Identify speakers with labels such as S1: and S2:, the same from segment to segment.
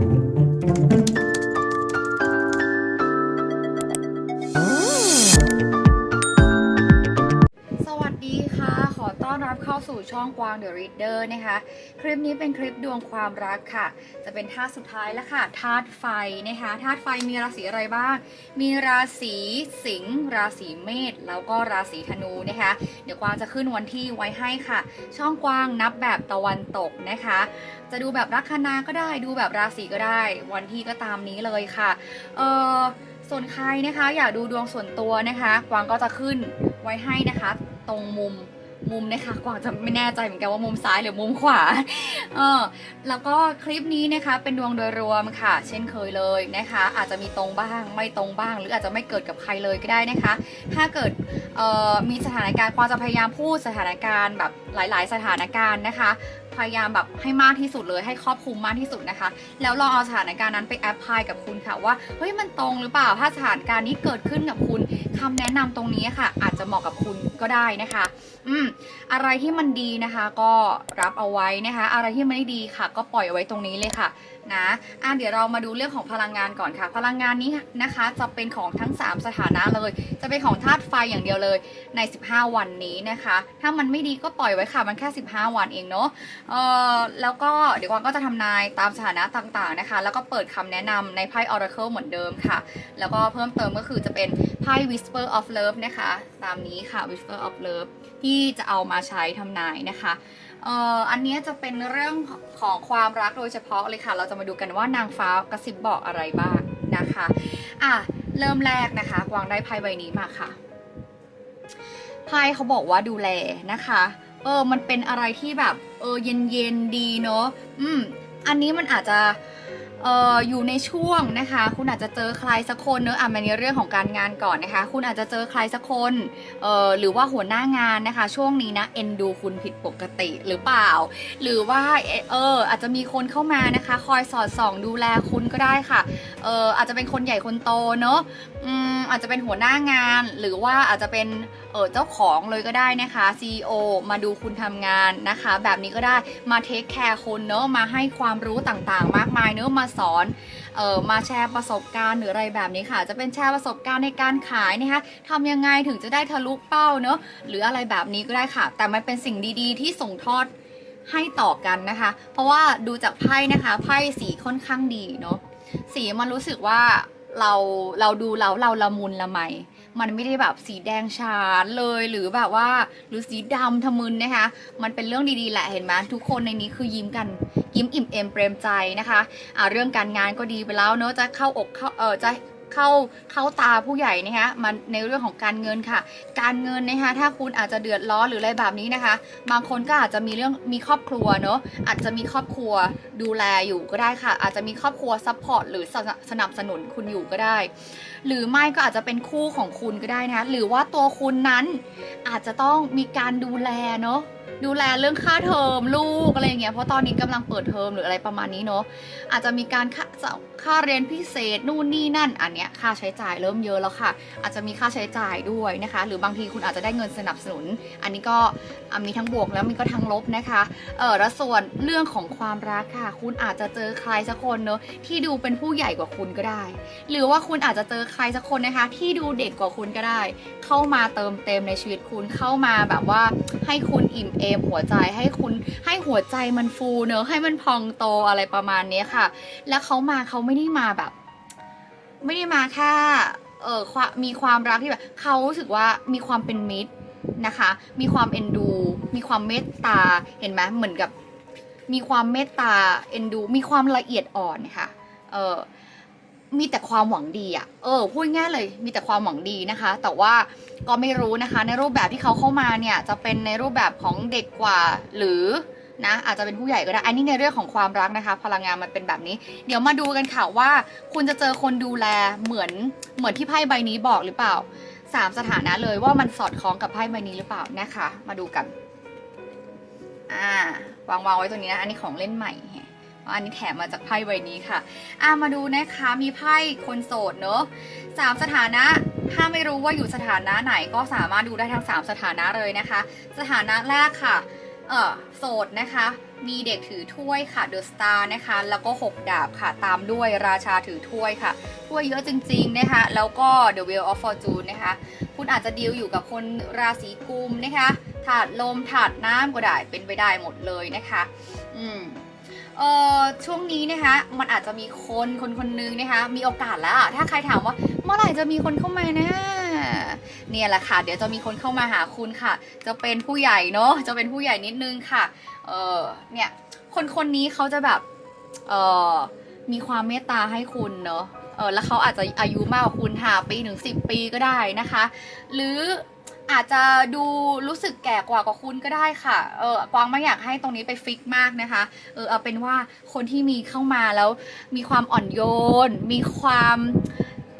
S1: ส ต้อนรับเข้าสู่ช่องกวาง The Reader นะคะ คลิปนี้เป็นคลิปดวงความรักค่ะ จะเป็นธาตุสุดท้ายแล้วค่ะธาตุไฟนะคะธาตุไฟมีราศีอะไรบ้าง มีราศีสิงห์ราศีเมษแล้วก็ราศีธนูนะคะ เดี๋ยวกวางจะขึ้นวันที่ไว้ให้ค่ะ ช่องกวางนับแบบตะวันตกนะคะ จะดูแบบลัคนาก็ได้ดูแบบราศีก็ได้ วันที่ก็ตามนี้เลยค่ะเออส่วนใครนะคะ อยากดูดวงส่วนตัวนะคะ กวางก็จะขึ้นไว้ให้นะคะ ตรงมุม มุมนะคะกวางจะไม่แน่ใจเหมือนกันว่ามุมซ้ายหรือมุมขวาเออแล้วก็คลิปนี้นะคะเป็นดวงโดยรวมค่ะ เช่นเคยเลยนะคะ อาจจะมีตรงบ้างไม่ตรงบ้าง หรืออาจจะไม่เกิดกับใครเลยก็ได้นะคะ ถ้าเกิดออมีสถานการณ์กวางจะพยายามพูดสถานการณ์แบบหลาย ๆ สถานการณ์นะคะ พยายามแบบให้มากที่สุดเลยให้ครอบคลุมมากที่สุดนะคะ แล้วลองเอาสถานการณ์นั้นไปแอพพลายกับคุณค่ะว่าเฮ้ยมันตรงหรือเปล่าถ้าสถานการณ์นี้เกิดขึ้นกับคุณคำแนะนำตรงนี้ค่ะ อาจจะเหมาะกับคุณก็ได้นะคะ อืมอะไรที่มันดีนะคะ ก็รับเอาไว้นะคะ อะไรที่มันไม่ดีค่ะ ก็ปล่อยเอาไว้ตรงนี้เลยค่ะนะอะเดี๋ยวเรามาดูเรื่องของพลังงานก่อนค่ะ พลังงานนี้นะคะ จะเป็นของทั้ง 3 สถานะเลย จะเป็นของธาตุไฟอย่างเดียวเลยใน 15 วันนี้นะคะ ถ้ามันไม่ดีก็ปล่อยไว้ค่ะ มันแค่ 15 วันเองเนาะเออแล้วก็เดี๋ยวกวางก็จะทำนายตามสถานะต่างๆนะคะ แล้วก็เปิดคำแนะนำในไพ่ Oracle เหมือนเดิมค่ะ แล้วก็เพิ่มเติมก็คือจะเป็นไพ่ Whisper of Love นะคะ ตามนี้ค่ะ Whisper of Love ที่จะเอามาใช้ทำนายนะคะ เอ่ออันเนี้ยจะเป็นเรื่องของความรักโดยเฉพาะเลยค่ะ เราจะมาดูกันว่านางฟ้ากระซิบบอกอะไรบ้างนะคะอะเริ่มแรกนะคะวางได้ไพ่ใบนี้มาค่ะไพ่เขาบอกว่าดูแลนะคะเออมันเป็นอะไรที่แบบเออเย็นเย็นดีเนาะอืมอันนี้มันอาจจะ เอ่ออยู่ในช่วงนะคะ คุณอาจจะเจอใครสักคนเนอะอะมันในเรื่องของการงานก่อนนะคะ คุณอาจจะเจอใครสักคนเอ่อหรือว่าหัวหน้างานนะคะ ช่วงนี้นะเอ็นดูคุณผิดปกติหรือเปล่า หรือว่าเอออาจจะมีคนเข้ามานะคะ คอยสอดส่องดูแลคุณก็ได้ค่ะเอออาจจะเป็นคนใหญ่คนโตเนอะอืมอาจจะเป็นหัวหน้างานหรือว่าอาจจะเป็น เออเจ้าของเลยก็ได้นะคะ CEO มาดูคุณทำงานนะคะ แบบนี้ก็ได้มาเทคแคร์คุณเนอะมาให้ความรู้ต่างๆ มากมายเนอะมาสอนเออมาแชร์ประสบการณ์หรืออะไรแบบนี้ค่ะ จะเป็นแชร์ประสบการณ์ในการขายนะคะทำยังไงถึงจะได้ทะลุเป้าเนอะหรืออะไรแบบนี้ก็ได้ค่ะ แต่มันเป็นสิ่งดีๆ ที่ส่งทอดให้ต่อกันนะคะ เพราะว่าดูจากไพ่นะคะไพ่สีค่อนข้างดีเนอะสีมันรู้สึกว่าเราเราดูแล้วเราละมุนละไม มันไม่ได้แบบสีแดงฉานเลยหรือแบบว่าหรือสีดำทะมึนนะคะ มันเป็นเรื่องดีๆแหละเห็นไหมทุกคนในนี้คือยิ้มกันยิ้มอิ่มเอมเปรมใจนะคะอ่าเรื่องการงานก็ดีไปแล้วเนอะจะเข้าอกเข้าเออจะ เข้าเข้าตาผู้ใหญ่นะคะมันในเรื่องของการเงินค่ะ การเงินนะคะถ้าคุณอาจจะเดือดร้อนหรืออะไรแบบนี้นะคะ บางคนก็อาจจะมีเรื่องมีครอบครัวเนอะอาจจะมีครอบครัวดูแลอยู่ก็ได้ค่ะ อาจจะมีครอบครัวซัพพอร์ตหรือสนับสนับสนุนคุณอยู่ก็ได้ หรือไม่ก็อาจจะเป็นคู่ของคุณก็ได้นะคะหรือว่าตัวคุณนั้นอาจจะต้องมีการดูแลเนอะ ดูแลเรื่องค่าเทอมลูกอะไรอย่างเงี้ยเพราะตอนนี้กำลังเปิดเทอมหรืออะไรประมาณนี้เนอะอาจจะมีการค่าค่าเรียนพิเศษนู่นนี่นั่นอันเนี้ยค่าใช้จ่ายเริ่มเยอะแล้วค่ะ อาจจะมีค่าใช้จ่ายด้วยนะคะ หรือบางทีคุณอาจจะได้เงินสนับสนุน อันนี้ก็มีทั้งบวกแล้วมีก็ทั้งลบนะคะเออแล้วส่วนเรื่องของความรักค่ะ คุณอาจจะเจอใครสักคนเนอะที่ดูเป็นผู้ใหญ่กว่าคุณก็ได้ หรือว่าคุณอาจจะเจอใครสักคนนะคะ ที่ดูเด็กกว่าคุณก็ได้ เข้ามาเติมเต็มในชีวิตคุณเข้ามาแบบว่าให้คุณอิ่มเอมหัวใจให้คุณให้หัวใจมันฟูเนอะให้มันพองโตอะไรประมาณนี้ค่ะ แล้วเขามาเขาไม่ได้มาแบบ ไม่ได้มาแค่เออมมีความรักที่แบบเขารู้สึกว่ามีความเป็นมิตรนะคะ มีความเอ็นดู มีความเมตตาเห็นไหมเหมือนกับมีความเมตตาเอ็นดู มีความละเอียดอ่อนค่ะ เออ มีแต่ความหวังดีอะเออพูดง่ายเลยมีแต่ความหวังดีนะคะ แต่ว่าก็ไม่รู้นะคะ ในรูปแบบที่เขาเข้ามาเนี่ยจะเป็นในรูปแบบของเด็กกว่าหรือนะอาจจะเป็นผู้ใหญ่ก็ได้อันนี้ในเรื่องของความรักนะคะ พลังงานมันเป็นแบบนี้ เดี๋ยวมาดูกันค่ะว่า คุณจะเจอคนดูแลเหมือนเหมือนที่ไพ่ใบนี้บอกหรือเปล่าสามสถานะเลยว่ามันสอดคล้องกับไพ่ใบนี้หรือเปล่านะคะ มาดูกันอ่าวางวางไว้ตรงนี้นะอันนี้ของเล่นใหม่ อันนี้แถมมาจากไพ่ใบนี้ค่ะอ่ามาดูนะคะมีไพ่คนโสดเนอะสามสถานะ ถ้าไม่รู้ว่าอยู่สถานะไหนก็สามารถดูได้ทั้ง3สถานะเลยนะคะ สถานะแรกค่ะเออโสดนะคะ มีเด็กถือถ้วยค่ะเดอะสตาร์นะคะ แล้วก็6ดาบค่ะ ตามด้วยราชาถือถ้วยค่ะ ถ้วยเยอะจริงๆนะคะ แล้วก็ The Wheel of Fortune นะคะ คุณอาจจะดีลอยู่กับคนราศีกุมนะคะ ถาดลมถาดน้ำก็ได้เป็นไปได้หมดเลยนะคะ อืม เอ่อช่วงนี้นะคะมันอาจจะมีคนคนคนนึงนะคะมีโอกาสแล้วถ้าใครถามว่าเมื่อไหร่จะมีคนเข้ามานะเนี่ยแหละค่ะ เดี๋ยวจะมีคนเข้ามาหาคุณค่ะ จะเป็นผู้ใหญ่เนาะจะเป็นผู้ใหญ่นิดนึงค่ะเออเนี่ยคนคนนี้เขาจะแบบเออมีความเมตตาให้คุณเนาะเออแล้วเขาอาจจะอายุมากกว่าคุณห้าปีถึงสิบปีก็ได้นะคะ หรือ อาจจะดูรู้สึกแก่กว่ากว่าคุณก็ได้ค่ะ เออกวางไม่อยากให้ตรงนี้ไปฟิกมากนะคะ เออเอาเป็นว่าคนที่มีเข้ามาแล้วมีความอ่อนโยน มีความ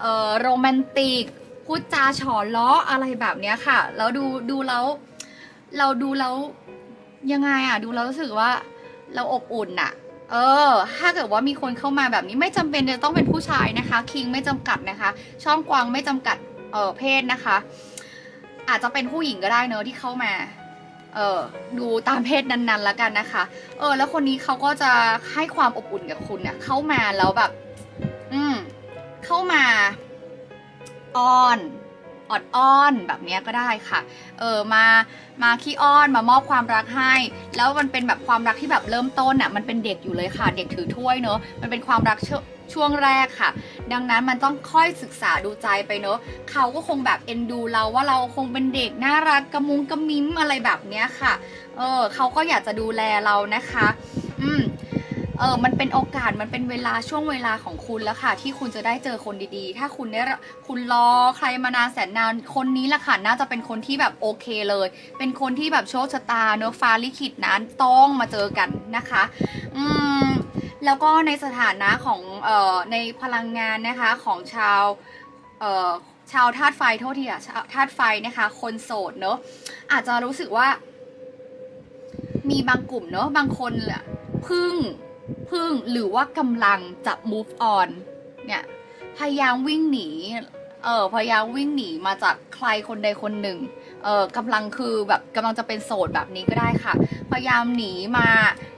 S1: เออโรแมนติกพูดจาฉอล้ออะไรแบบเนี้ยค่ะ แล้วดูดูแล้วเราดูแล้วยังไงอะดูแล้วรู้สึกว่าเราอบอุ่นอะเออ ถ้าเกิดว่ามีคนเข้ามาแบบนี้ไม่จำเป็นจะต้องเป็นผู้ชายนะคะ คิงไม่จำกัดนะคะ ช่องกวางไม่จำกัดเออเพศนะคะ อาจจะเป็นผู้หญิงก็ได้เนอะที่เข้ามา เออดูตามเพศนั้นๆแล้วกันนะคะ เออ แล้วคนนี้เขาก็จะให้ความอบอุ่นกับคุณเนี่ยเข้ามาแล้วแบบ อืม เข้ามา อ่อน ออดอ้อนแบบนี้ก็ได้ค่ะ เออมามาขี้อ้อนมามอบความรักให้ แล้วมันเป็นแบบความรักที่แบบเริ่มต้นอะมันเป็นเด็กอยู่เลยค่ะ เด็กถือถ้วยเนอะมันเป็นความรักชช่วงแรกค่ะ ดังนั้นมันต้องค่อยศึกษาดูใจไปเนอะเขาก็คงแบบเอ็นดูเราว่าเราคงเป็นเด็กน่ารักกระมุงกระมิ้มอะไรแบบเนี้ยค่ะ เออเขาก็อยากจะดูแลเรานะคะ อืม เออมันเป็นโอกาสมันเป็นเวลาช่วงเวลาของคุณแล้วค่ะ ที่คุณจะได้เจอคนดีๆ ถ้าคุณได้คุณรอใครมานานแสนนานคนนี้แหละค่ะน่าจะเป็นคนที่แบบโอเคเลย เป็นคนที่แบบโชคชะตาเนื้อฟ้าลิขิตนั้นต้องมาเจอกันนะคะ อืมแล้วก็ในสถานะของเอ่อในพลังงานนะคะของชาวเอ่อชาวธาตุไฟโทษทีอะธาตุไฟนะคะ คนโสดเนอะอาจจะรู้สึกว่า มีบางกลุ่มเนอะบางคนแหละพึ่ง พึ่งหรือว่ากำลังจะ move on เนี่ยพยายามวิ่งหนีเออพยายามวิ่งหนีมาจากใครคนใดคนหนึ่งเออกำลังคือแบบกำลังจะเป็นโสดแบบนี้ก็ได้ค่ะ พยายามหนีมา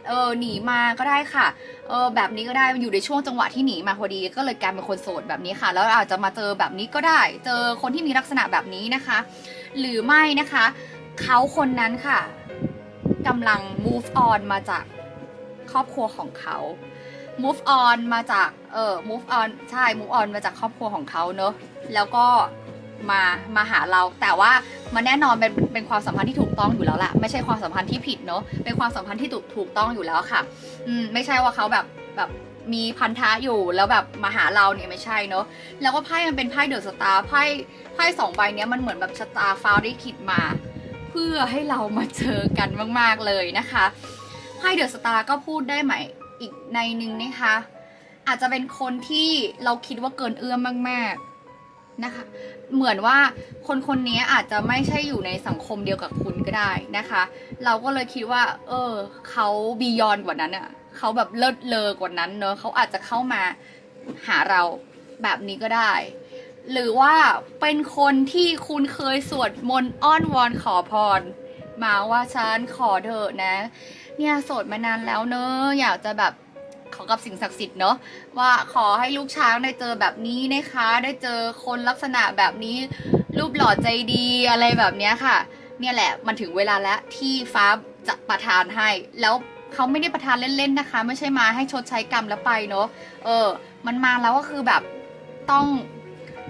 S1: เออหนีมาก็ได้ค่ะเออแบบนี้ก็ได้มันอยู่ในช่วงจังหวะที่หนีมาพอดี ก็เลยกลายเป็นคนโสดแบบนี้ค่ะ แล้วอาจจะมาเจอแบบนี้ก็ได้ เจอคนที่มีลักษณะแบบนี้นะคะ หรือไม่นะคะ เขาคนนั้นค่ะกำลัง move on มาจาก ครอบครัวของเขา move on มาจากเออ move on ใช่ move on มาจากครอบครัวของเขาเนอะแล้วก็มามาหาเรา แต่ว่ามันแน่นอนเป็นเป็นความสัมพันธ์ที่ถูกต้องอยู่แล้วแหละไม่ใช่ความสัมพันธ์ที่ผิดเนอะเป็นความสัมพันธ์ที่ถูกถูกต้องอยู่แล้วค่ะ อืมไม่ใช่ว่าเขาแบบแบบมีพันธะอยู่แล้วแบบมาหาเราเนี่ยไม่ใช่เนอะแล้วก็ไพ่มันเป็นไพ่เดอะสตาร์ไพ่ไพ่สองใบเนี้ยมันเหมือนแบบชะตาฟ้าได้คิดมา เพื่อให้เรามาเจอกันมาก ๆเลยนะคะ ไพ่เดอะสตาร์ก็พูดได้ไหมอีกในหนึ่งนะคะ อาจจะเป็นคนที่เราคิดว่าเกินเอื้อมมาก ๆนะคะ เหมือนว่าคนคนนี้อาจจะไม่ใช่อยู่ในสังคมเดียวกับคุณก็ได้นะคะ เราก็เลยคิดว่า เออเขาบียอนกว่านั้นอะเขาแบบเลิศเลอกว่านั้นเนอะเขาอาจจะเข้ามาหาเราแบบนี้ก็ได้ หรือว่าเป็นคนที่คุณเคยสวดมนต์อ้อนวอนขอพร มาว่าฉันขอเถอะนะ เนี่ยโสดมานานแล้วเนอะอยากจะแบบขอกับสิ่งศักดิ์สิทธิ์เนอะว่าขอให้ลูกช้างได้เจอแบบนี้นะคะ ได้เจอคนลักษณะแบบนี้ รูปหล่อใจดีอะไรแบบเนี้ยค่ะ เนี่ยแหละมันถึงเวลาแล้วที่ฟ้าจะประทานให้แล้วเขาไม่ได้ประทานเล่นๆนะคะ ไม่ใช่มาให้ชดใช้กรรมแล้วไปเนอะเออ มันมาแล้วก็คือแบบต้อง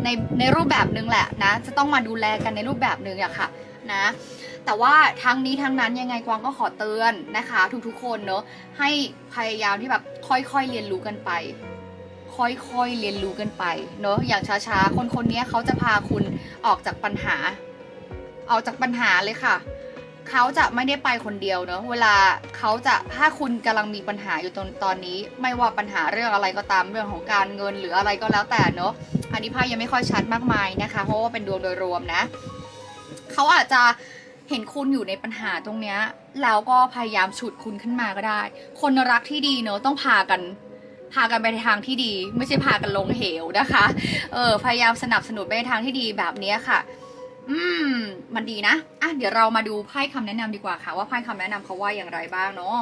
S1: ในในรูปแบบหนึ่งแหละนะ จะต้องมาดูแลกันในรูปแบบหนึ่งอะค่ะ นะ แต่ว่าทั้งนี้ทั้งนั้นยังไงกวางก็ขอเตือนนะคะ ทุกๆคนเนอะให้พยายามที่แบบค่อยๆเรียนรู้กันไป ค่อยๆเรียนรู้กันไปเนอะอย่างช้าๆ คนคนๆนี้เขาจะพาคุณออกจากปัญหา ออกจากปัญหาเลยค่ะเขาจะไม่ได้ไปคนเดียวเนอะเวลาเขาจะถ้าคุณกำลังมีปัญหาอยู่ตอนตอนนี้ ไม่ว่าปัญหาเรื่องอะไรก็ตามเรื่องของการเงินหรืออะไรก็แล้วแต่เนอะอันนี้ไพ่ยังไม่ค่อยชัดมากมายนะคะ เพราะว่าเป็นดวงโดยรวมนะเขาอาจจะ เห็นคุณอยู่ในปัญหาตรงเนี้ยแล้วก็พยายามฉุดคุณขึ้นมาก็ได้ คนรักที่ดีเนอะต้องพากันพากันไปในทางที่ดี ไม่ใช่พากันลงเหวนะคะ เออพยายามสนับสนุนไปในทางที่ดีแบบนี้ค่ะ อืม มันดีนะอะเดี๋ยวเรามาดูไพ่คำแนะนำดีกว่าค่ะ ว่าไพ่คำแนะนำเขาว่าอย่างไรบ้างเนาะ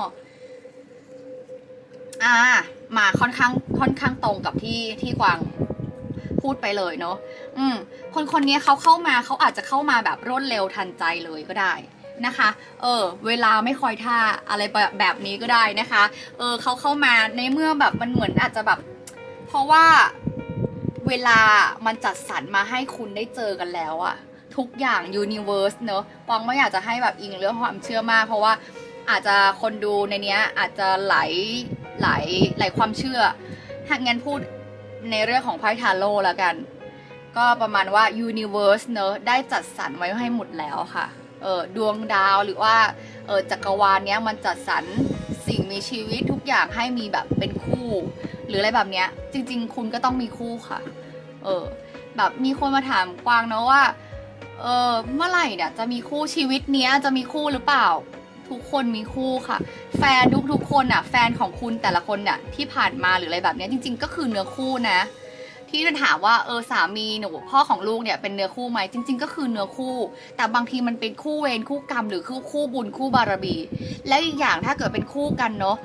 S1: อ่า มาค่อนข้างค่อนข้างตรงกับที่ที่กวาง พูดไปเลยเนาะอืมคนคนนี้เขาเข้ามาเขาอาจจะเข้ามาแบบรวดเร็วทันใจเลยก็ได้นะคะ เออ เวลาไม่คอยท่าอะไรแบบแบบนี้ก็ได้นะคะ เออเขาเข้ามาในเมื่อแบบมันเหมือนอาจจะแบบ เพราะว่าเวลามันจัดสรรมาให้คุณได้เจอกันแล้วอะทุกอย่างยูนิเวอร์สเนอะปองไม่อยากจะให้แบบอิงเรื่องความเชื่อมาก เพราะว่าอาจจะคนดูในเนี้ยอาจจะไหลไหลไหลความเชื่อ หากงั้นพูด ในเรื่องของไพ่ทาโร่แล้วกัน ก็ประมาณว่า universe เนอะได้จัดสรรไว้ให้หมดแล้วค่ะเออดวงดาวหรือว่าเออจักรวาลเนี้ยมันจัดสรรสิ่งมีชีวิตทุกอย่างให้มีแบบเป็นคู่ หรืออะไรแบบเนี้ย จริง ๆ คุณก็ต้องมีคู่ค่ะ เออแบบมีคนมาถามกวางเนอะว่าเออเมื่อไหร่เนี่ยจะมีคู่ชีวิตเนี้ยจะมีคู่หรือเปล่า ทุกคนมีคู่ค่ะ แฟนทุกทุกๆคนอะ แฟนของคุณแต่ละคนเนี่ยที่ผ่านมาหรืออะไรแบบนี้จริง ๆ ก็คือเนื้อคู่นะ ที่จะถามว่าเออสามีหนูพ่อของลูกเนี่ยเป็นเนื้อคู่ไหมจริง ๆ ก็คือเนื้อคู่ แต่บางทีมันเป็นคู่เวรคู่กรรมหรือคู่คู่บุญคู่บารมี และอีกอย่างถ้าเกิดเป็นคู่กันเนาะ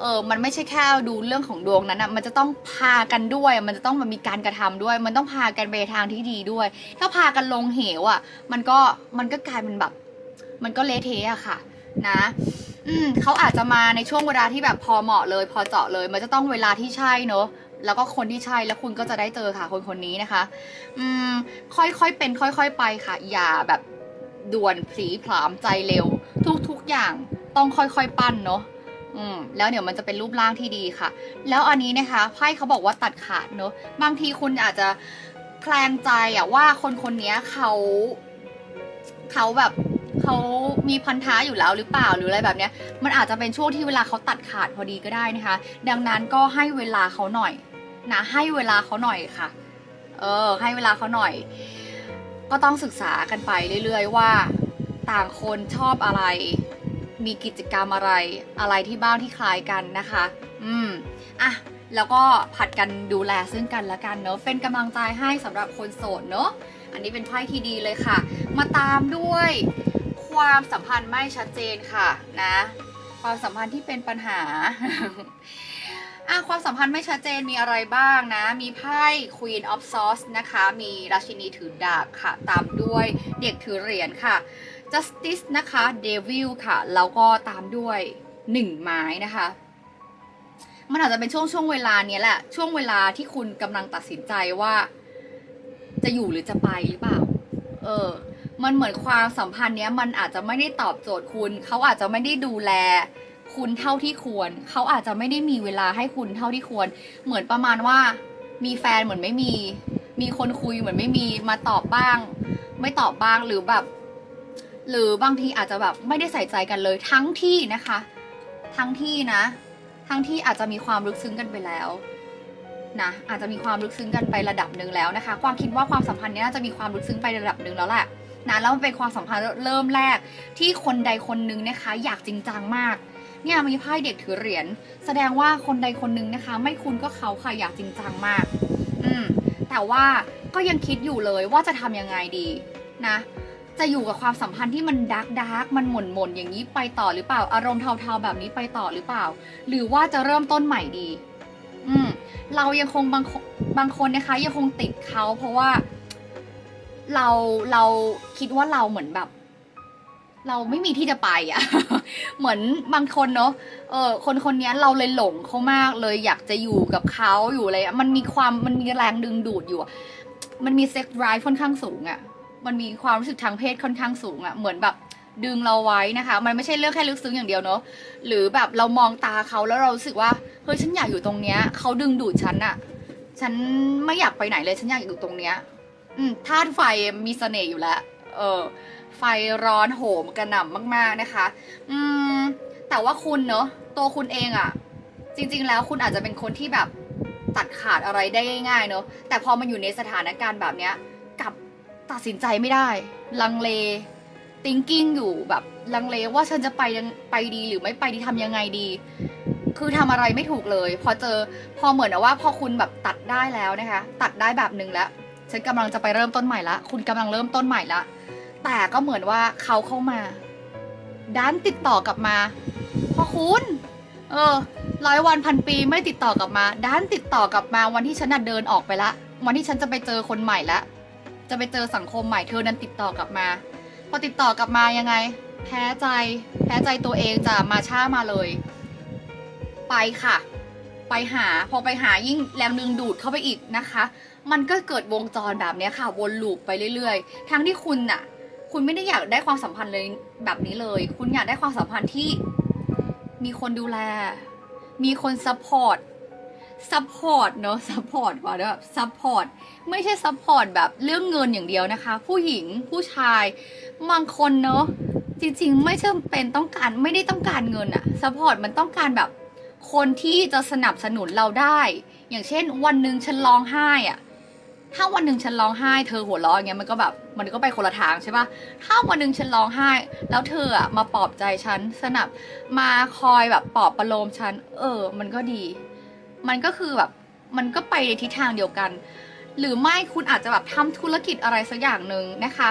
S1: เออมันไม่ใช่แค่ดูเรื่องของดวงนั้นอะมันจะต้องพากันด้วย มันจะต้องมันมีการกระทำด้วย มันต้องพากันไปทางที่ดีด้วย ถ้าพากันลงเหวอะมันก็มันก็กลายเป็นแบบ มันก็เละเทะค่ะ นะ อืมเขาอาจจะมาในช่วงเวลาที่แบบพอเหมาะเลย พอเจาะเลย มันจะต้องเวลาที่ใช่เนอะแล้วก็คนที่ใช่แล้วคุณก็จะได้เจอค่ะคนคนนี้นะคะ อืม ค่อยๆเป็น ค่อยๆไปค่ะ อย่าแบบด่วนผลีผลามใจเร็ว ทุกๆอย่างต้องค่อยๆปั้นเนอะอืมแล้วเดี๋ยวมันจะเป็นรูปร่างที่ดีค่ะ แล้วอันนี้นะคะไพ่เขาบอกว่าตัดขาดเนอะบางทีคุณอาจจะแคลงใจอะว่าคนคนนี้เขาเขาแบบ เขามีพันธะอยู่แล้วหรือเปล่าหรืออะไรแบบเนี้ย มันอาจจะเป็นช่วงที่เวลาเขาตัดขาดพอดีก็ได้นะคะ ดังนั้นก็ให้เวลาเขาหน่อยนะให้เวลาเขาหน่อยค่ะ เออ ให้เวลาเขาหน่อย ก็ต้องศึกษากันไปเรื่อยๆว่า ต่างคนชอบอะไร มีกิจกรรมอะไร อะไรที่บ้างที่คล้ายกันนะคะ อืมอะแล้วก็ผัดกันดูแลซึ่งกันและกันเนอะเป็นกำลังใจให้สำหรับคนโสดเนอะอันนี้เป็นไพ่ที่ดีเลยค่ะ มาตามด้วย ความสัมพันธ์ไม่ชัดเจนค่ะนะ ความสัมพันธ์ที่เป็นปัญหาอะความสัมพันธ์ไม่ชัดเจนมีอะไรบ้างนะ มีไพ่ Queen of Swords นะคะ มีราชินีถือดาบค่ะ ตามด้วยเด็กถือเหรียญค่ะ Justice นะคะ Devil ค่ะ แล้วก็ตามด้วยหนึ่งไม้นะคะ มันอาจจะเป็นช่วงช่วงเวลาเนี้ยแหละ ช่วงเวลาที่คุณกำลังตัดสินใจว่า จะอยู่หรือจะไปหรือเปล่า เออ มันเหมือนความสัมพันธ์เนี้ยมันอาจจะไม่ได้ตอบโจทย์คุณ เขาอาจจะไม่ได้ดูแลคุณเท่าที่ควร เขาอาจจะไม่ได้มีเวลาให้คุณเท่าที่ควร เหมือนประมาณว่า มีแฟนเหมือนไม่มี มีคนคุยเหมือนไม่มีมาตอบบ้าง ไม่ตอบบ้างหรือแบบ หรือบางทีอาจจะแบบไม่ได้ใส่ใจกันเลยทั้งที่นะคะ ทั้งที่นะ ทั้งที่อาจจะมีความลึกซึ้งกันไปแล้วนะอาจจะมีความลึกซึ้งกันไประดับหนึ่งแล้วนะคะ ความคิดว่าความสัมพันธ์เนี้ยน่าจะมีความลึกซึ้งไประดับหนึ่งแล้วแหละ นะแล้วมันเป็นความสัมพันธ์เริ่มแรกที่คนใดคนหนึ่งนะคะ อยากจริงจังมากเนี่ยมีไพ่เด็กถือเหรียญแสดงว่าคนใดคนหนึ่งนะคะ ไม่คุณก็เขาค่ะอยากจริงจังมาก อืมแต่ว่าก็ยังคิดอยู่เลยว่าจะทำยังไงดีนะ จะอยู่กับความสัมพันธ์ที่มันดักดักมันหม่นหม่นอย่างนี้ไปต่อหรือเปล่า อารมณ์เทาๆแบบนี้ไปต่อหรือเปล่า หรือว่าจะเริ่มต้นใหม่ดี อืมเรายังคงบางบางคนนะคะ ยังคงติดเขาเพราะว่า เราเราคิดว่าเราเหมือนแบบ เราไม่มีที่จะไปอะเหมือนบางคนเนาะเออคนคนนี้เราเลยหลงเขามากเลยอยากจะอยู่กับเขาอยู่อะไรอะมันมีความมันมีแรงดึงดูดอยู่มันมีเซ็กไรค่อนข้างสูงอะมันมีความรู้สึกทางเพศค่อนข้างสูงอะเหมือนแบบดึงเราไว้นะคะ มันไม่ใช่เรื่องแค่ลึกซึ้งอย่างเดียวเนาะ หรือแบบเรามองตาเขาแล้วเรารู้สึกว่า เฮ้ยฉันอยากอยู่ตรงเนี้ย เขาดึงดูดฉันอะฉันไม่อยากไปไหนเลย ฉันอยากอยู่ตรงเนี้ย ธาตุไฟมีเสน่ห์อยู่แล้ว เออ ไฟร้อนโหมกระหน่ำมากๆนะคะ อืม แต่ว่าคุณเนอะตัวคุณเองอะจริง ๆ แล้วคุณอาจจะเป็นคนที่แบบตัดขาดอะไรได้ง่าย ๆ เนอะแต่พอมันอยู่ในสถานการณ์แบบเนี้ยกลับตัดสินใจไม่ได้ ลังเล thinking อยู่แบบลังเลว่าฉันจะไปไปดีหรือไม่ไปดีทำยังไงดี คือทำอะไรไม่ถูกเลย พอเจอพอเหมือนว่าพอคุณแบบตัดได้แล้วนะคะ ตัดได้แบบหนึ่งแล้ว ฉันกำลังจะไปเริ่มต้นใหม่ละ คุณกำลังเริ่มต้นใหม่ละ แต่ก็เหมือนว่าเขาเข้ามาดันติดต่อกลับมาพอคุณ เออร้อยวันพันปีไม่ติดต่อกลับมาด้านติดต่อกลับมาวันที่ฉันน่ะเดินออกไปละ วันที่ฉันจะไปเจอคนใหม่ละจะไปเจอสังคมใหม่เธอนั้นติดต่อกลับมา พอติดต่อกลับมายังไง แพ้ใจ แพ้ใจตัวเองจะมาช้ามาเลย ไปค่ะ ไปหาพอไปหายิ่งแรงดึงดูดเข้าไปอีกนะคะ มันก็เกิดวงจรแบบนี้ค่ะวนลูปไปเรื่อย ๆ ทั้งที่คุณน่ะ คุณไม่ได้อยากได้ความสัมพันธ์เลยแบบนี้เลย คุณอยากได้ความสัมพันธ์ที่มีคนดูแล มีคนซัพพอร์ตซัพพอร์ตเนอะซัพพอร์ตก่อนแบบซัพพอร์ตไม่ใช่ซัพพอร์ตแบบเรื่องเงินอย่างเดียวนะคะ ผู้หญิงผู้ชายบางคนเนอะจริงๆ ไม่จำเป็นต้องการไม่ได้ต้องการเงินอะซัพพอร์ตมันต้องการแบบคนที่จะสนับสนุนเราได้ อย่างเช่นวันหนึ่งฉันร้องไห้อะ ถ้าวันหนึ่งฉันร้องไห้เธอหัวเราะอย่างเงี้ยมันก็แบบมันก็ไปคนละทางใช่ปะถ้าวันหนึ่งฉันร้องไห้ แล้วเธออะมาปลอบใจฉันสนับมาคอยแบบปลอบประโลมฉันเออ มันก็ดี มันก็คือแบบมันก็ไปในทิศทางเดียวกัน หรือไม่คุณอาจจะแบบทำธุรกิจอะไรสักอย่างหนึ่งนะคะ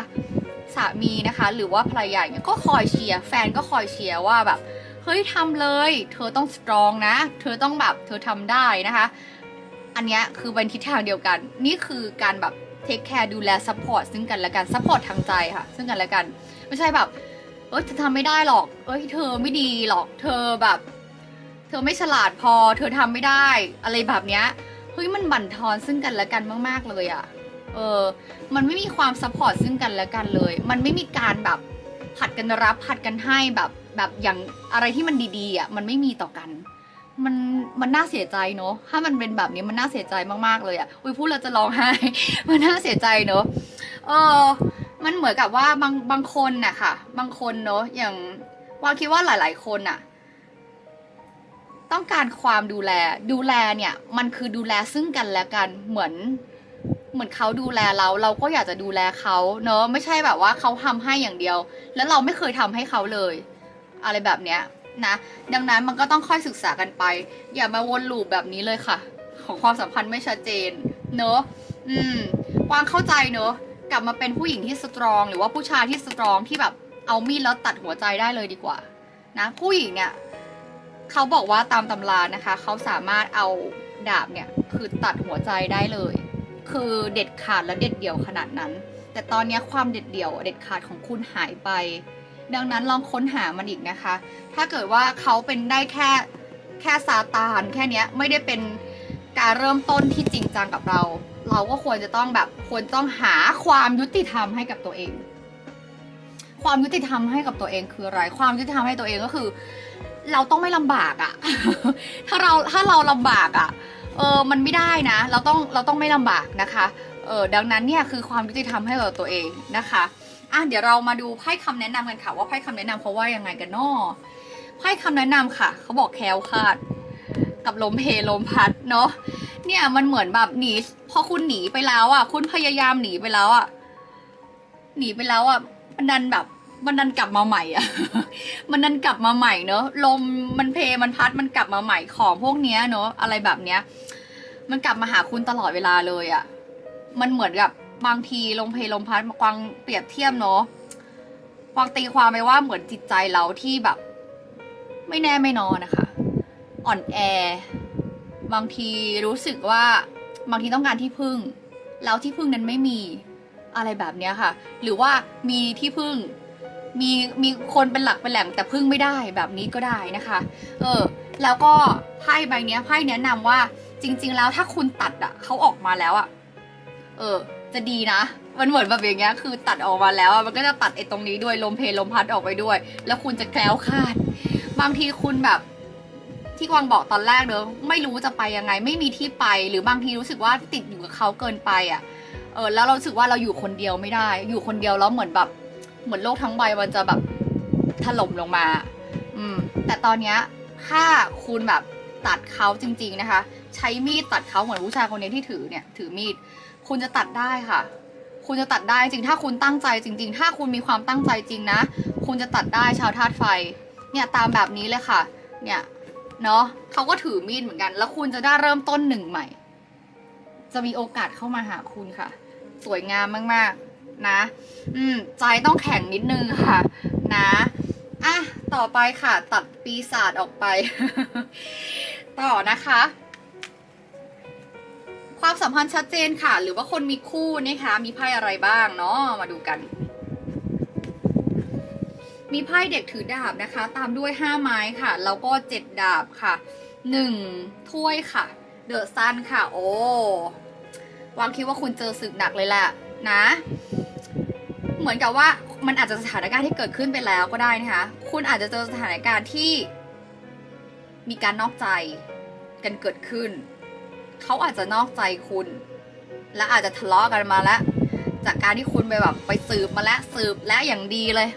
S1: สามีนะคะ หรือว่าภรรยาเนี่ยก็คอยเชียร์แฟนก็คอยเชียร์ว่าแบบเฮ้ยทำเลย เธอต้องสตรองนะ เธอต้องแบบเธอทำได้นะคะ อันเนี้ยคือเป็นทิศทางเดียวกัน นี่คือการแบบเทคแคร์ดูแลซัพพอร์ตซึ่งกันและกันซัพพอร์ตทางใจค่ะ ซึ่งกันและกัน ไม่ใช่แบบเอ้ยเธอทำไม่ได้หรอก เอ้ยเธอไม่ดีหรอก เธอแบบ เธอไม่ฉลาดพอ เธอทำไม่ได้ อะไรแบบเนี้ยเฮ้ยมันบั่นทอนซึ่งกันและกันมาก ๆเลยอะ่ะเออ มันไม่มีความซัพพอร์ตซึ่งกันและกันเลย มันไม่มีการแบบผัดกันรับผัดกันให้แบบแบบอย่างอะไรที่มันดีๆอะ่ะมันไม่มีต่อกัน มันมันน่าเสียใจเนอะถ้ามันเป็นแบบนี้มันน่าเสียใจมากๆเลยอะ่ะอุ้ยพูดแล้วจะร้องไห้ มันน่าเสียใจเนอะเออ มันเหมือนกับว่าบางบางคนน่ะค่ะ บางคนเนอะอย่างว่าคิดว่าหลาย ๆ คนน่ะ ต้องการความดูแล ดูแลเนี่ย มันคือดูแลซึ่งกันและกันเหมือน เหมือนเขาดูแลเราเราก็อยากจะดูแลเขาเนอะไม่ใช่แบบว่าเขาทำให้อย่างเดียว แล้วเราไม่เคยทำให้เขาเลย อะไรแบบเนี้ย นะ ดังนั้นมันก็ต้องค่อยศึกษากันไป อย่ามาวนลูปแบบนี้เลยค่ะ ของความสัมพันธ์ไม่ชัดเจน เนอะอืมวางเข้าใจเนอะกลับมาเป็นผู้หญิงที่สตรอง หรือว่าผู้ชายที่สตรองที่แบบเอามีดแล้วตัดหัวใจได้เลยดีกว่า นะ ผู้หญิงเนี่ยเขาบอกว่าตามตำรานะคะ เขาสามารถเอาดาบเนี่ยคือตัดหัวใจได้เลย คือเด็ดขาดและเด็ดเดี่ยวขนาดนั้น แต่ตอนนี้ความเด็ดเดี่ยวเด็ดขาดของคุณหายไป ดังนั้นลองค้นหามันอีกนะคะ ถ้าเกิดว่าเขาเป็นได้แค่แค่ซาตานแค่เนี้ยไม่ได้เป็นการเริ่มต้นที่จริงจังกับเรา เราก็ควรจะต้องแบบควรต้องหาความยุติธรรมให้กับตัวเอง ความยุติธรรมให้กับตัวเองคืออะไร ความยุติธรรมให้ตัวเองก็คือ เราต้องไม่ลำบากอะถ้าเราถ้าเราลำบากอะเออมันไม่ได้นะ เราต้องเราต้องไม่ลำบากนะคะ เออดังนั้นเนี่ยคือความยุติธรรมให้กับตัวเองนะคะ อะเดี๋ยวเรามาดูไพ่คำแนะนำกันค่ะ ว่าไพ่คำแนะนำเขาว่ายังไงกันเนาะไพ่คำแนะนำค่ะ เขาบอกแคล้วคาด กับลมเพลมพัดเนาะเนี่ยมันเหมือนแบบหนีพอคุณหนีไปแล้วอะ คุณพยายามหนีไปแล้วอะหนีไปแล้วอะมันดันแบบมันดันกลับมาใหม่อะ มันดันกลับมาใหม่เนอะลมมันเพมันพัดมันกลับมาใหม่ของพวกเนี้ยเนอะอะไรแบบเนี้ย มันกลับมาหาคุณตลอดเวลาเลยอะ่ะ มันเหมือนกับ บางทีลมเพลลมพัดกวางเปรียบเทียบเนาะกวางตีความไปว่าเหมือนจิตใจเราที่แบบ ไม่แน่ไม่นอนนะคะ อ่อนแอ บางทีรู้สึกว่าบางทีต้องการที่พึ่ง แล้วที่พึ่งนั้นไม่มีอะไรแบบเนี้ยค่ะ หรือว่ามีที่พึ่งมีมีคนเป็นหลักเป็นแหล่งแต่พึ่งไม่ได้แบบนี้ก็ได้นะคะ เออ แล้วก็ไพ่ใบเนี้ยไพ่แนะนำว่าจริง ๆ แล้วถ้าคุณตัดอะเขาออกมาแล้วอะ เออ จะดีนะ มันเหมือนแบบอย่างเงี้ย คือตัดออกมาแล้วอะมันก็จะตัดไอ้ตรงนี้ด้วยลมเพลลมพัดออกไปด้วย แล้วคุณจะแคล้วคลาด บางทีคุณแบบที่กวางบอกตอนแรกเนอะไม่รู้จะไปยังไง ไม่มีที่ไป หรือบางทีรู้สึกว่าติดอยู่กับเขาเกินไปอะ เออ แล้วเราสึกว่าเราอยู่คนเดียวไม่ได้ อยู่คนเดียวแล้วเหมือนแบบ เหมือนโลกทั้งใบมันจะแบบถล่มลงมา อืม แต่ตอนเนี้ยถ้าคุณแบบตัดเขาจริง ๆนะคะ ใช้มีดตัดเขาเหมือนผู้ชายคนนี้ที่ถือเนี่ย ถือมีด คุณจะตัดได้ค่ะ คุณจะตัดได้จริงถ้าคุณตั้งใจจริง ๆ ถ้าคุณมีความตั้งใจจริงนะ คุณจะตัดได้ชาวธาตุไฟ เนี่ยตามแบบนี้เลยค่ะ เนี่ยเนาะเขาก็ถือมีดเหมือนกัน แล้วคุณจะได้เริ่มต้นหนึ่งใหม่ จะมีโอกาสเข้ามาหาคุณค่ะ สวยงามมากๆ นะ อืม ใจต้องแข็งนิดนึงค่ะ นะอะต่อไปค่ะ ตัดปีศาจออกไป ต่อนะคะ ความสัมพันธ์ชัดเจนค่ะ หรือว่าคนมีคู่นะคะมีไพ่อะไรบ้างเนาะมาดูกัน มีไพ่เด็กถือดาบนะคะ ตามด้วยห้าไม้ค่ะ แล้วก็เจ็ดดาบค่ะหนึ่งถ้วยค่ะ เดอะซันค่ะ โอ้วางคิดว่าคุณเจอศึกหนักเลยแหละนะ เหมือนกับว่ามันอาจจะสถานการณ์ที่เกิดขึ้นไปแล้วก็ได้นะคะ คุณอาจจะเจอสถานการณ์ที่ มีการนอกใจกันเกิดขึ้น เขาอาจจะนอกใจคุณ และอาจจะทะเลาะกันมาแล้ว จากการที่คุณไปแบบไปสืบมาแล้วสืบและอย่างดีเลย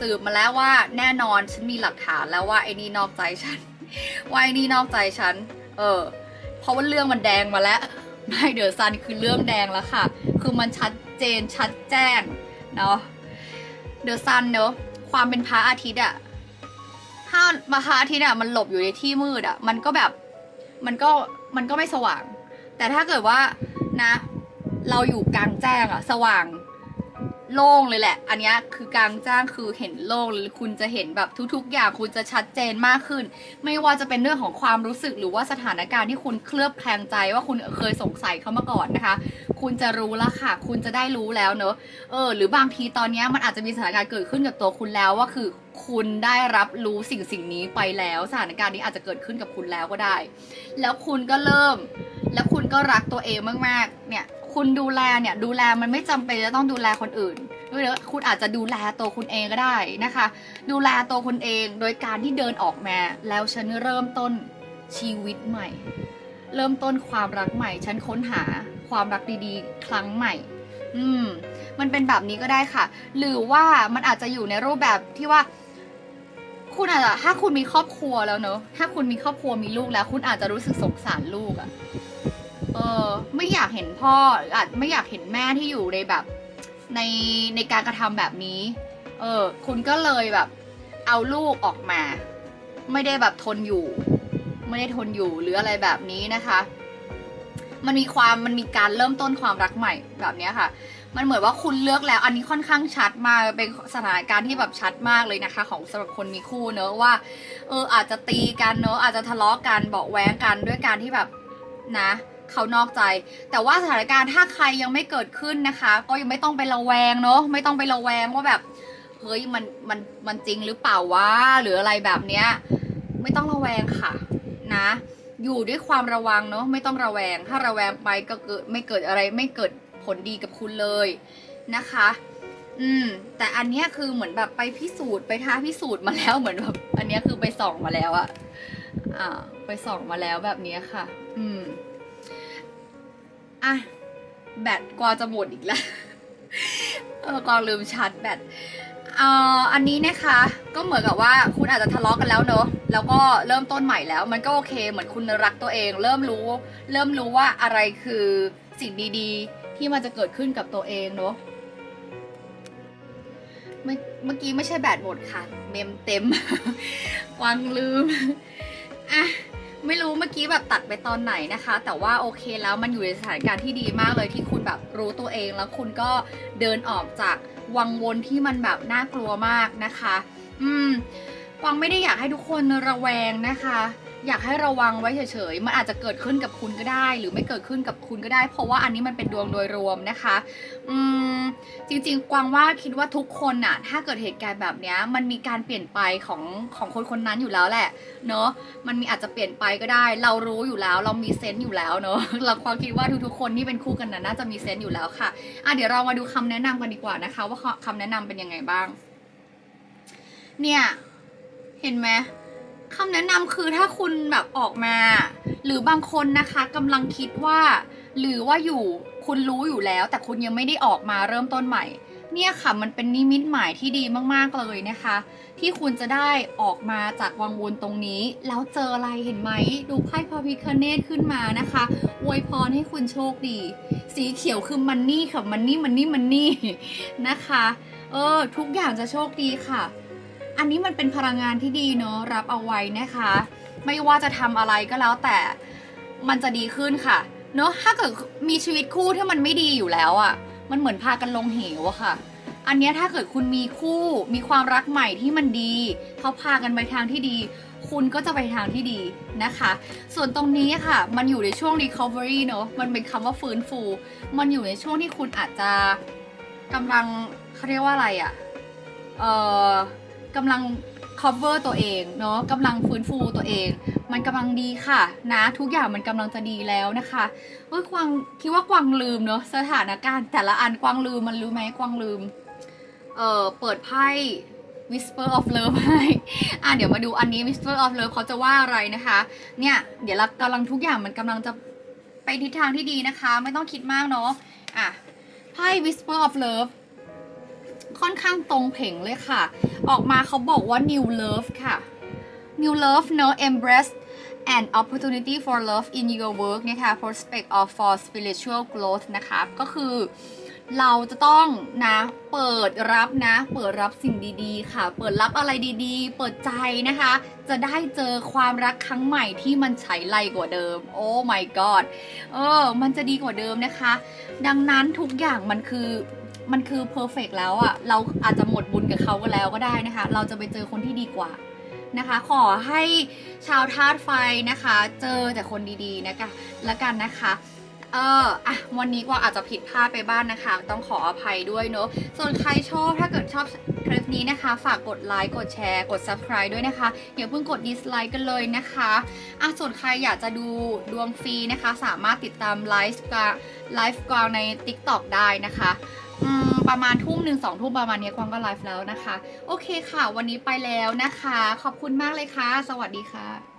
S1: สืบมาแล้วว่าแน่นอนฉันมีหลักฐานแล้วว่าไอ้นี่นอกใจฉันว่าไอ้นี่นอกใจฉัน เออ เพราะว่าเรื่องมันแดงมาแล้วไม่เดอะซันคือเรื่องแดงแล้วค่ะ คือมันชัดเจนชัดแจ้งเนาะเดอะซันเนาะความเป็นพระอาทิตย์อะถ้ามาพระอาทิตย์อะมันหลบอยู่ในที่มืดอะมันก็แบบ มันก็ มันก็ไม่สว่าง แต่ถ้าเกิดว่านะ เราอยู่กลางแจ้งอะสว่างโล่งเลยแหละ อันนี้คือกลางแจ้งคือเห็นโล่งเลยคุณจะเห็นแบบทุก ๆ อย่างคุณจะชัดเจนมากขึ้น ไม่ว่าจะเป็นเรื่องของความรู้สึกหรือว่าสถานการณ์ที่คุณเคลือบแคลงใจว่าคุณเคยสงสัยเขามาก่อนนะคะ คุณจะรู้แล้วค่ะ คุณจะได้รู้แล้วเนอะเออ หรือบางทีตอนนี้มันอาจจะมีสถานการณ์เกิดขึ้นกับตัวคุณแล้วว่าคือ คุณได้รับรู้สิ่งสิ่งนี้ไปแล้ว สถานการณ์นี้อาจจะเกิดขึ้นกับคุณแล้วก็ได้ แล้วคุณก็เริ่ม แล้วคุณก็รักตัวเองมากๆ เนี่ย คุณดูแลเนี่ยดูแลมันไม่จำเป็นจะต้องดูแลคนอื่นด้วยคุณอาจจะดูแลตัวคุณเองก็ได้นะคะ ดูแลตัวคุณเองโดยการที่เดินออกมาแล้วฉันเริ่มต้นชีวิตใหม่ เริ่มต้นความรักใหม่ ฉันค้นหาความรักดีๆ ครั้งใหม่ อืม มันเป็นแบบนี้ก็ได้ค่ะ หรือว่ามันอาจจะอยู่ในรูปแบบที่ว่า คุณอาจจะถ้าคุณมีครอบครัวแล้วเนอะถ้าคุณมีครอบครัวมีลูกแล้ว คุณอาจจะรู้สึกสงสารลูกอะเออ ไม่อยากเห็นพ่ออาจไม่อยากเห็นแม่ที่อยู่ในแบบในในการกระทำแบบนี้ เออ คุณก็เลยแบบ เอาลูกออกมา ไม่ได้แบบทนอยู่ ไม่ได้ทนอยู่หรืออะไรแบบนี้นะคะ มันมีความมันมีการเริ่มต้นความรักใหม่แบบนี้ค่ะ มันเหมือนว่าคุณเลือกแล้ว อันนี้ค่อนข้างชัดมากเป็นสถานการณ์ที่แบบชัดมากเลยนะคะ ของสำหรับคนมีคู่เนอะว่าเอออาจจะตีกันเนอะอาจจะทะเลาะกันเบาะแว้งกันด้วยการที่แบบนะเขานอกใจ แต่ว่าสถานการณ์ถ้าใครยังไม่เกิดขึ้นนะคะ ก็ยังไม่ต้องไประแวงเนอะไม่ต้องไประแวงว่าแบบเฮ้ยมันมันมันจริงหรือเปล่าวะหรืออะไรแบบเนี้ยไม่ต้องระแวงค่ะนะอยู่ด้วยความระวังเนอะไม่ต้องระแวง ถ้าระแวงไปก็เกิดไม่เกิดอะไรไม่เกิด ผลดีกับคุณเลยนะคะ อืม แต่อันนี้คือเหมือนแบบไปพิสูจน์ไปท้าพิสูจน์มาแล้วเหมือนแบบอันนี้คือไปส่องมาแล้วอะอ่า ไปส่องมาแล้วแบบนี้ค่ะ อืมอะแบตกว่าจะหมดอีกแล้วเออกวางลืมชาร์จแบตเอ่ออันนี้นะคะก็เหมือนกับว่าคุณอาจจะทะเลาะกันแล้วเนอะแล้วก็เริ่มต้นใหม่แล้ว มันก็โอเค เหมือนคุณรักตัวเอง เริ่มรู้ เริ่มรู้ว่าอะไรคือสิ่งดีๆ ที่มันจะเกิดขึ้นกับตัวเองเนอะเมื่อกี้ไม่ใช่แบตหมดค่ะ เมมเต็ม วางลืมอะไม่รู้เมื่อกี้แบบตัดไปตอนไหนนะคะ แต่ว่าโอเคแล้วมันอยู่ในสถานการณ์ที่ดีมากเลยที่คุณแบบรู้ตัวเองแล้วคุณก็เดินออกจากวังวนที่มันแบบน่ากลัวมากนะคะ อืมวางไม่ได้อยากให้ทุกคนระแวงนะคะ อยากให้ระวังไว้เฉยๆ มันอาจจะเกิดขึ้นกับคุณก็ได้ หรือไม่เกิดขึ้นกับคุณก็ได้ เพราะว่าอันนี้มันเป็นดวงโดยรวมนะคะ อืม จริงๆ กวางว่าคิดว่าทุกคนน่ะถ้าเกิดเหตุการณ์แบบนี้มันมีการเปลี่ยนไปของของคนคนนั้นอยู่แล้วแหละ เนอะมันมีอาจจะเปลี่ยนไปก็ได้ เรารู้อยู่แล้ว เรามีเซนต์อยู่แล้วเนอะเราความคิดว่าทุกๆ คนที่เป็นคู่กันน่ะน่าจะมีเซนต์อยู่แล้วค่ะ อะเดี๋ยวเรามาดูคำแนะนำกันดีกว่านะคะ ว่าคำแนะนำเป็นยังไงบ้าง เนี่ย เห็นไหม คำแนะนำคือถ้าคุณแบบออกมา หรือบางคนนะคะกำลังคิดว่า หรือว่าอยู่คุณรู้อยู่แล้ว แต่คุณยังไม่ได้ออกมาเริ่มต้นใหม่ เนี่ยค่ะมันเป็นนิมิตหมายที่ดีมากๆเลยนะคะ ที่คุณจะได้ออกมาจากวังวนตรงนี้ แล้วเจออะไรเห็นไหมดูไพ่พระพิคเนตขึ้นมานะคะอวยพรให้คุณโชคดี สีเขียวคือมันนี่ค่ะมันนี่มันนี่มันนี่นะคะ เออทุกอย่างจะโชคดีค่ะ อันนี้มันเป็นพลังงานที่ดีเนอะรับเอาไว้นะคะ ไม่ว่าจะทำอะไรก็แล้วแต่มันจะดีขึ้นค่ะเนอะถ้าเกิดมีชีวิตคู่ที่มันไม่ดีอยู่แล้วอะ่ะ มันเหมือนพากันลงเหวอะค่ะ อันนี้ถ้าเกิดคุณมีคู่มีความรักใหม่ที่มันดีเขาพากันไปทางที่ดี คุณก็จะไปทางที่ดีนะคะ ส่วนตรงนี้ค่ะ มันอยู่ในช่วง recovery เนอะมันเป็นคำว่าฟื้นฟู มันอยู่ในช่วงที่คุณอาจจะกำลังเขาเรียกว่าอะไรอะ่ะเอ่อ กำลัง cover ตัวเองเนาะกำลังฟื้นฟูตัวเอง มันกำลังดีค่ะ นะทุกอย่างมันกำลังจะดีแล้วนะคะเฮ้ยกวางคิดว่ากวางลืมเนาะสถานการณ์ แต่ละอันกวางลืมมันรู้ไหมกวางลืมเอ่อเปิดไพ่ Whisper of Love ให้ อะเดี๋ยวมาดูอันนี้ Whisper of Love เขาจะว่าอะไรนะคะ เนี่ย เดี๋ยวเรากำลังทุกอย่างมันกำลังจะไปทิศทางที่ดีนะคะ ไม่ต้องคิดมากเนาะ อะ ไพ่ Whisper of Love ค่อนข้างตรงเพ่งเลยค่ะ ออกมาเขาบอกว่า new love ค่ะ new love เนอะ embrace and opportunity for love in your work นะคะ prospect of for spiritual growth นะคะ ก็คือเราจะต้องนะเปิดรับนะ เปิดรับสิ่งดีๆ ค่ะ เปิดรับอะไรดีๆ เปิดใจนะคะ จะได้เจอความรักครั้งใหม่ที่มันใช้ไรกว่าเดิม โอ้ my god เออ มันจะดีกว่าเดิมนะคะ ดังนั้นทุกอย่างมันคือ มันคือ perfect แล้วอะ่ะเราอาจจะหมดบุญกับเขาก็แล้วก็ได้นะคะ เราจะไปเจอคนที่ดีกว่านะคะ ขอให้ชาวธาตุไฟนะคะ เจอแต่คนดีๆนะคะละกันนะคะเอออะ วันนี้ก็อาจจะผิดพลาดไปบ้างนะคะ ต้องขออภัยด้วยเนอะ ส่วนใครชอบ ถ้าเกิดชอบคลิปนี้นะคะ ฝากกดไลค์ กดแชร์ กด subscribe ด้วยนะคะ อย่าเพิ่งกด dislike กันเลยนะคะ อะ ส่วนใครอยากจะดูดวงฟรีนะคะ สามารถติดตามไลฟ์กาไลฟ์กวางใน TikTok ได้นะคะ ประมาณทุ่มหนึ่งสองทุ่มประมาณนี้กวางก็ไลฟ์แล้วนะคะ โอเคค่ะ วันนี้ไปแล้วนะคะ ขอบคุณมากเลยค่ะ สวัสดีค่ะ